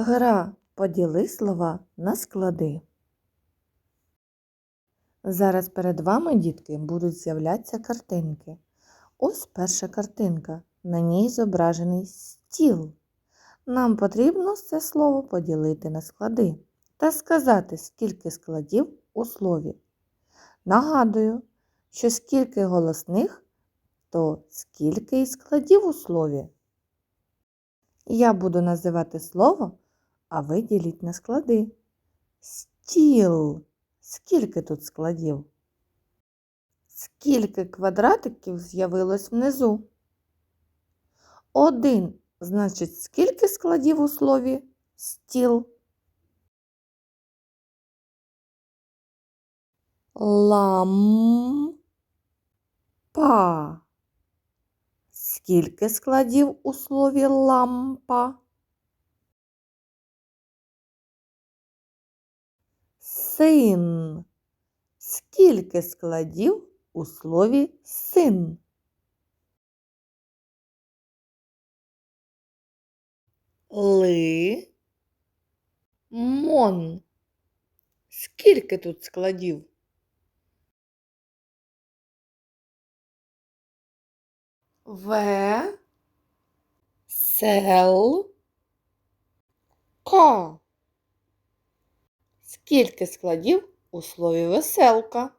Гра поділи слова на склади. Зараз перед вами, дітки, будуть з'являтися картинки. Ось перша картинка. На ній зображений стіл. Нам потрібно це слово поділити на склади та сказати, скільки складів у слові. Нагадую, що скільки голосних, то скільки і складів у слові. Я буду називати слово, а ви діліть на склади. Стіл. Скільки тут складів? Скільки квадратиків з'явилось внизу? Один. Значить, скільки складів у слові стіл? Лампа. Скільки складів у слові лампа? Син. Скільки складів у слові син? Ли. Мон. Скільки тут складів? В. Сел. Ка. Скільки складів у слові веселка?